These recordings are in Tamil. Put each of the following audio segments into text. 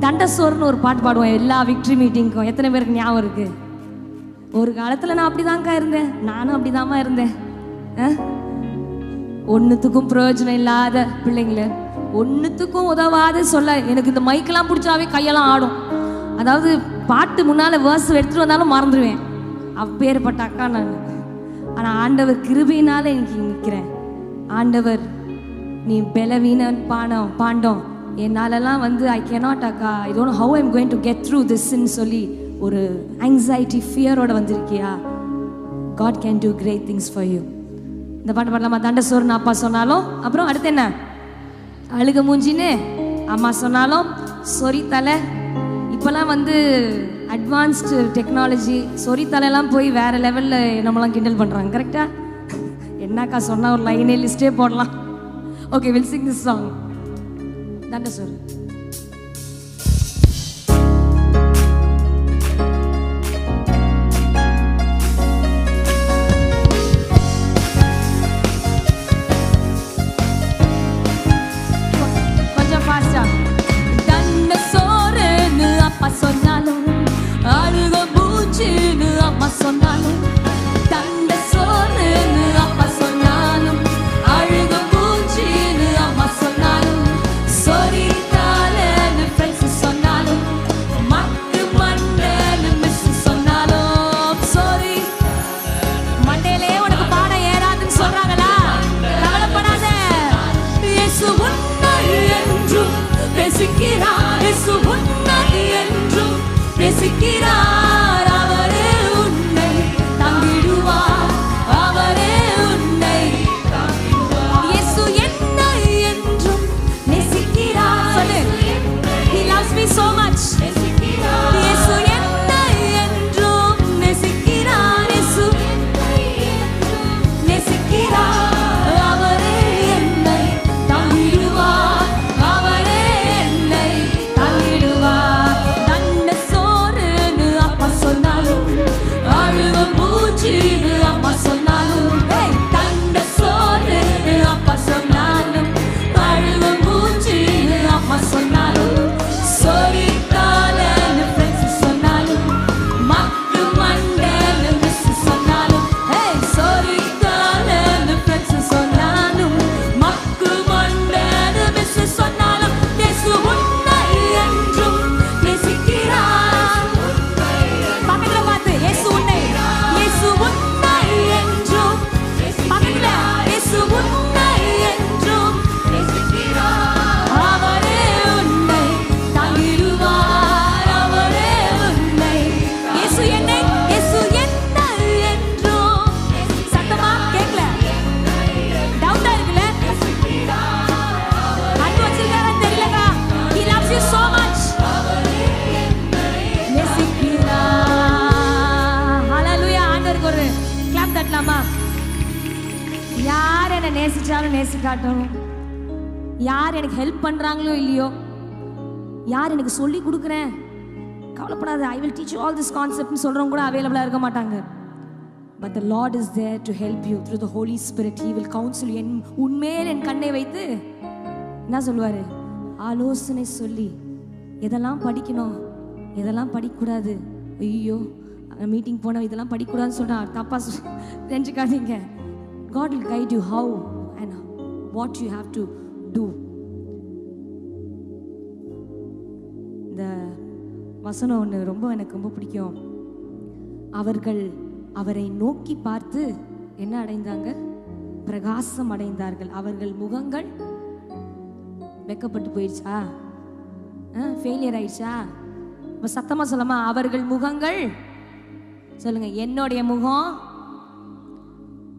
தண்டசோர்னு ஒரு பாட்டு பாடுவோம். எல்லா விக்ட்ரி மீட்டிங்க்கும் எத்தனை பேருக்கு ஞாபகம் இருக்கு? ஒரு காலத்தில் நான் அப்படிதான்க்கா இருந்தேன். நானும் அப்படிதாம்மா இருந்தேன். அஹ்? ஒன்றுத்துக்கும் பிரயோஜனம் இல்லாத பிள்ளைங்கள ஒன்றுத்துக்கும் உதவாத சொல்ல. எனக்கு இந்த மைக்கெல்லாம் பிடிச்சாவே கையெல்லாம் ஆடும். அதாவது பாட்டு முன்னால் வேர்ஸ் எடுத்துட்டு வந்தாலும் மறந்துடுவேன். அப்பேற்பட்ட அக்கா நான். ஆனால் ஆண்டவர் கிருபையினால இன்னைக்கு நிற்கிறேன். ஆண்டவர் நீ பலவீனன் பானம் பாண்டம். என்னாலலாம் வந்து ஐ கேனாட் அக்கா. I don't how I'm going to get through திஸ்ன்னு சொல்லி ஒரு ஆங்ஸைட்டி ஃபியரோட வந்திருக்கியா? God can do great things for you இந்த பாட்டு பாடலாமா. தண்டசோர்னு அப்பா சொன்னாலும் அப்புறம் அடுத்து என்ன? அழுக மூஞ்சின்னு அம்மா சொன்னாலும் சொறி தலை. இப்போல்லாம் வந்து அட்வான்ஸ்டு டெக்னாலஜி சொறி தலைலாம் போய் வேறு லெவலில் நம்மலாம் கிண்டல் பண்ணுறாங்க கரெக்டாக என்னக்கா சொன்னால் ஒரு லைனே லிஸ்ட்டே போடலாம். Okay will sing this song தண்ட சோறுன்னு சொன்னாலும் அழுக மூச்சுன்னு அம்மா சொன்னாலும் dance. கிளாப் தட்டலாமா? யார் என்னை நேசிச்சாலும் நேசிக்காட்டும். யார் எனக்கு ஹெல்ப் பண்றாங்களோ இல்லையோ. யார் எனக்கு சொல்லி கொடுக்குறேன்? கவலைப்படாத I will teach all this கான்செப்ட்னு சொல்றவங்க கூட அவைலபிளா இருக்க மாட்டாங்க. But the Lord is there to help you through the Holy Spirit he will counsel என் உண்மையில் என் கண்ணை வைத்து என்ன சொல்லுவாரு? ஆலோசனை சொல்லி எதெல்லாம் படிக்கணும் எதெல்லாம் படிக்கக்கூடாது? ஐயோ மீட்டிங் போன இதெல்லாம் படிக்கூடாதுன்னு சொல்கிறான் தப்பாக சொல் தெரிஞ்சுக்காதீங்க. God will guide you how and what you have to do இந்த வசனம் ஒன்று ரொம்ப எனக்கு ரொம்ப பிடிக்கும். அவர்கள் அவரை நோக்கி பார்த்து என்ன அடைந்தாங்க? பிரகாசம் அடைந்தார்கள். அவர்கள் முகங்கள் வெக்கப்பட்டு போயிடுச்சா? ஃபெயிலியர் ஆயிடுச்சா? இப்போ சத்தமாக சொல்லாமா அவர்கள் முகங்கள் சொல்லுங்க என்னுடைய முகம்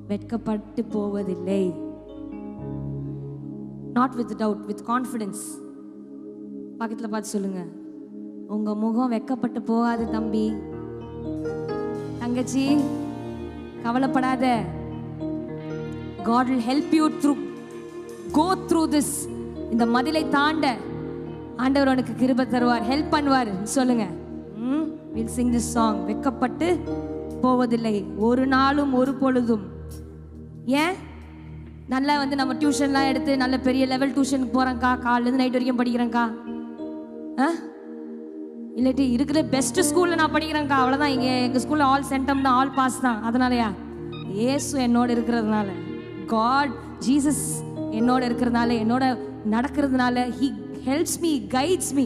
வெட்கப்பட்டு போவதில்லை. Not with doubt with confidence பக்கத்தில் பார்த்து சொல்லுங்க. உங்க முகம் வெட்கப்பட்டு போகாது தம்பி. தங்கச்சி கவலைப்படாத. God will help you through go through this இந்த மதிலை தாண்ட ஆண்டவர் உனக்கு கிருப தருவார் ஹெல்ப் பண்ணுவார். சொல்லுங்கள் வில் சிங் திஸ் சாங் வெக்கப்பட்டு போவதில்லை. ஒரு நாளும் ஒரு பொழுதும். ஏன்? நல்லா வந்து நம்ம டியூஷன்லாம் எடுத்து நல்ல பெரிய லெவல் டியூஷனுக்கு போகிறேங்க்கா காலேருந்து நைட் வரைக்கும் படிக்கிறேங்க்கா ஆ? இல்லாட்டி இருக்கிற பெஸ்ட் ஸ்கூலில் நான் படிக்கிறேன்க்கா. அவ்வளோதான் இங்கே எங்கள் ஸ்கூலில் ஆல் சென்டம் தான் ஆல் பாஸ் தான். அதனாலயா? ஏசு என்னோட இருக்கிறதுனால. காட் ஜீசஸ் என்னோட இருக்கிறதுனால என்னோட நடக்கிறதுனால he helps me guides me